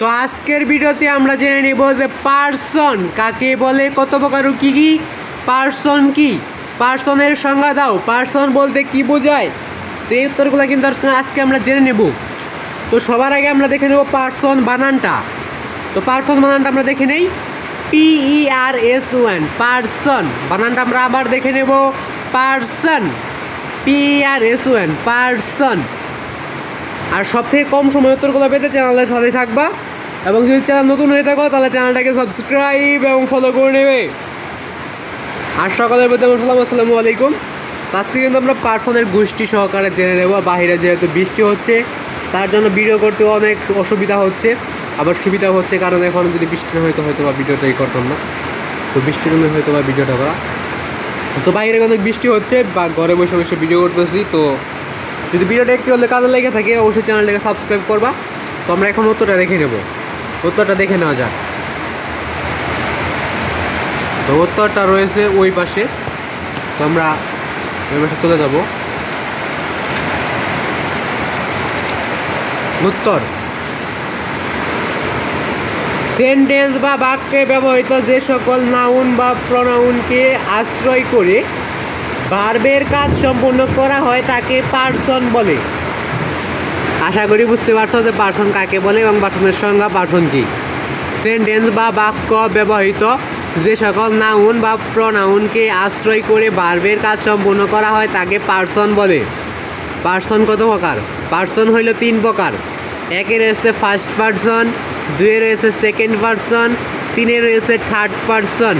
তো আজকের ভিডিওতে আমরা জেনে নিব যে পার্সন কাকে বলে, কত প্রকার কি কি? পার্সন কি? পার্সনের সংজ্ঞা দাও। পার্সন বলতে কি বোঝায়? তো এই উত্তরগুলো কিন্তু আজকে- আমরা জেনে নেব। তো সবার আগে আমরা দেখে নেব পার্সন বানানটা। তো পার্সন বানানটা আমরা দেখে নেই। P E R S O N person. বানানটা আমরা আবার দেখে নেব। Person. P E R S O N person. আর সব থেকে কম সময় উত্তরগুলো পেতে চ্যানেলের সাথে থাকবা। এবং যদি চ্যানেল নতুন হয়ে থাকো, তাহলে চ্যানেলটাকে সাবস্ক্রাইব এবং ফলো করে নেবে। আর সকালের প্রতি আমার সালাম, আসসালামু আলাইকুম। আজকে কিন্তু আমরা পার্সনের গোষ্ঠী সহকারে জেনে নেব। বাইরে যেহেতু বৃষ্টি হচ্ছে, তার জন্য ভিডিও করতে অনেক অসুবিধা হচ্ছে। আবার সুবিধা হচ্ছে কারণ এখন যদি বৃষ্টি হয়তো হয়তো বা ভিডিওটাই করতাম না। তো বৃষ্টির জন্য হয়তো বা ভিডিওটা করা। তো বাইরে অনেক বৃষ্টি হচ্ছে, বা ঘরে বসে বসে ভিডিও করতেছি। তো যদি ভিডিওটা একটু হলে কাজে লেগে থাকে, অবশ্যই চ্যানেলটাকে সাবস্ক্রাইব করবা। তো আমরা এখন উত্তরটা দেখে নেব। উত্তরটা দেখে নেওয়া যাক। তো উত্তরটা রয়েছে ওই পাশে। তো আমরা ওই পাশে চলে যাব। উত্তর। সেন্টেন্স বা বাক্যে ব্যবহৃত যে সকল নাউন বা প্রনাউনকে আশ্রয় করে, ভার্বের কাজ সম্পূর্ণ করা হয় তাকে পার্সন বলে। আশা করি বুঝতে পারছ যে পার্সন কাকে বলে এবং পার্সনের সংজ্ঞা পার্সন কি। সেন্টেন্স বা বাক্য ব্যবহৃত যে সকল নাউন বা প্রনাউনকে আশ্রয় করে বার্বের কাজ সম্পূর্ণ করা হয় তাকে পার্সন বলে। পার্সন কত প্রকার? পার্সন হইল তিন প্রকার। একে রয়েছে ফার্স্ট পার্সন দুয়ে রয়েছে সেকেন্ড পার্সন তিনে রয়েছে থার্ড পার্সন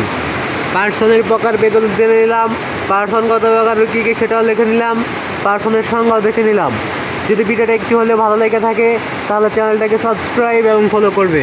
পার্সনের প্রকার বেতন জেনে নিলাম। পার্সন কত প্রকার কী কী সেটাও লিখে নিলাম। পার্সনের সংজ্ঞাও দেখে নিলাম। যদি ভিডিওটা একটু হলে ভালো লেগে থাকে তাহলে চ্যানেলটাকে সাবস্ক্রাইব এবং ফলো করবে।